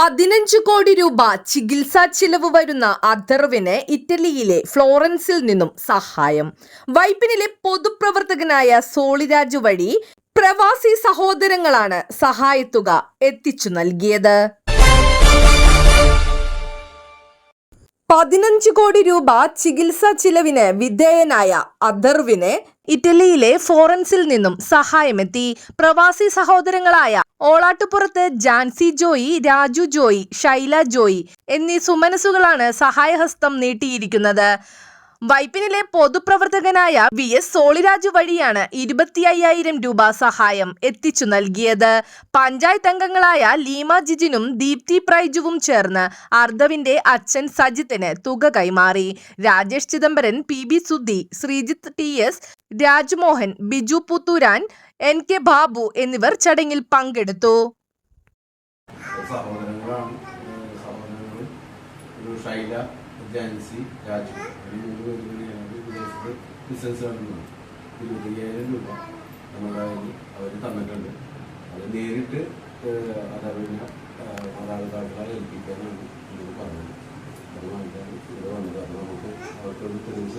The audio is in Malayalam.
പതിനഞ്ച് കോടി രൂപ ചികിത്സാ ചിലവ് വരുന്ന അഥർവിന് ഇറ്റലിയിലെ ഫ്ലോറൻസിൽ നിന്നും സഹായം. വൈപ്പിനിലെ പൊതുപ്രവർത്തകനായ സോളിരാജു വഴി പ്രവാസി സഹോദരങ്ങളാണ് സഹായത്തുക എത്തിച്ചു നൽകിയത്. പതിനഞ്ച് കോടി രൂപ ചികിത്സാ ചിലവിന് വിധേയനായ അഥർവിന് ഇറ്റലിയിലെ ഫോറൻസിൽ നിന്നും സഹായമെത്തി. പ്രവാസി സഹോദരങ്ങളായ ഓളാട്ടുപുറത്ത് ജാൻസി ജോയി രാജു ജോയി ഷൈല ജോയി എന്നീ സുമനസുകളാണ് സഹായഹസ്തം നീട്ടിയിരിക്കുന്നത്. വൈപ്പിനിലെ പൊതുപ്രവർത്തകനായ വി എസ് സോളിരാജു വഴിയാണ് ഇരുപത്തി അയ്യായിരം രൂപ സഹായം എത്തിച്ചു നൽകിയത്. പഞ്ചായത്ത് അംഗങ്ങളായ ലീമ ജിജിനും ദീപ്തി പ്രൈജുവും ചേർന്ന് അർദ്ധവിന്റെ അച്ഛൻ സജിത്തിന് തുക കൈമാറി. Rajesh Chidambaran P B Sudhi Sreejith T S Rajmohan Biju Puthooran N K Babu എന്നിവർ ചടങ്ങിൽ പങ്കെടുത്തു. ഒരു ഷൈല ജാൻസി രാജു. ഈ മൂന്ന് പേര് കൂടി ഞങ്ങൾ ബിസിനസ് നടത്തുന്നത് ഇരുപത്തയ്യായിരം രൂപ നമ്മളായി അവർ തന്നിട്ടുണ്ട്. അത് നേരിട്ട് അതറിഞ്ഞ മാതാപിതാക്കളെ ഏൽപ്പിക്കാനാണ് എന്നോട് പറഞ്ഞത്. അത് വാങ്ങിക്കാൻ ഇവിടെ വന്നത് അത് നമുക്ക് അവർക്കൊരു തെളിവ്